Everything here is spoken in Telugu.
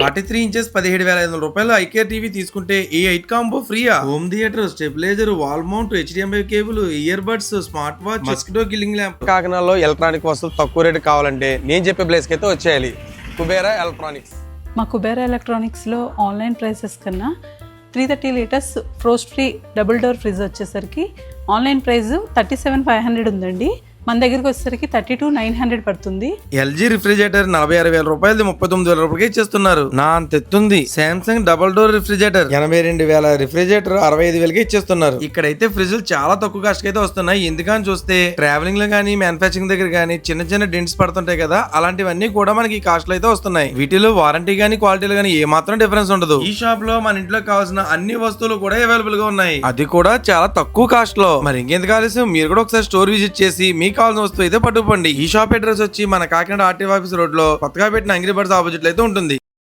ఫార్టీ త్రీ ఇంచెస్ పదిహేడు వేల ఐదు వందల రూపాయలు ఐకేర్ టీవీ తీసుకుంటే ఈ eight combo ఫ్రీయా? Home theatre stabiliser wall mount HDMI cable ear buds smart watch mosquito killing lamp. కాకినాడలో ఎలక్ట్రానిక్ వస్తువులు తక్కువ రేటు కావాలంటే నేను చెప్పే ప్లేస్కి అయితే వచ్చేయాలి. కుబేరా ఎలక్ట్రానిక్స్. మా కుబేరా ఎలక్ట్రానిక్స్లో ఆన్లైన్ ప్రైసెస్ కన్నా three thirty litres frost free double door fridge వచ్చేసరికి online price thirty seven five hundred ఉందండి. మన దగ్గరికి వచ్చేసరికి థర్టీ టూ నైన్ హండ్రెడ్ పడుతుంది. ఎల్జీ రిఫ్రిజిరేటర్ నలభై ఆరు వేల రూపాయలు ముప్పై తొమ్మిది వేల రూపాయలకి ఇచ్చేస్తున్నారు. నా అంత ఎత్తుంది సామ్సంగ్ డబల్ డోర్ రిఫ్రిజిరేటర్ ఎనభై రెండు వేల రిఫ్రిజిరేటర్ అరవై ఐదు వేలకి ఇచ్చేస్తున్నారు. ఇక్కడైతే ఫ్రిడ్జ్లు చాలా తక్కువ కాస్ట్ అయితే వస్తున్నాయి. ఎందుకని చూస్తే ట్రావెలింగ్లో కానీ మ్యానుఫాక్చరింగ్ దగ్గర కానీ చిన్న చిన్న డెంట్స్ పడుతుంటాయి కదా అలాంటివన్నీ కూడా మనకి ఈ కాస్ట్ అయితే వస్తున్నాయి. వీటిలో వారంటీ కానీ క్వాలిటీలు కానీ ఏ మాత్రం డిఫరెన్స్ ఉండదు. ఈ షాప్లో మన ఇంట్లో కావాల్సిన అన్ని వస్తువులు కూడా అవైలబుల్గా ఉన్నాయి. అది కూడా చాలా తక్కువ కాస్ట్లో మరి ఇంకెందుకు కావాల్సి మీరు కూడా ఒకసారి స్టోర్ విజిట్ చేసి మీకు కావాల్సిన వస్తువు అయితే పట్టుకోండి ఈ షాప్ అడ్రస్ వచ్చి మన కాకినాడ ఆర్టీఓ ఆఫీస్ రోడ్లో కొత్తగా పెట్టిన అంగ్రీ బర్డ్స్ ఆపోజిట్ అయితే ఉంటుంది.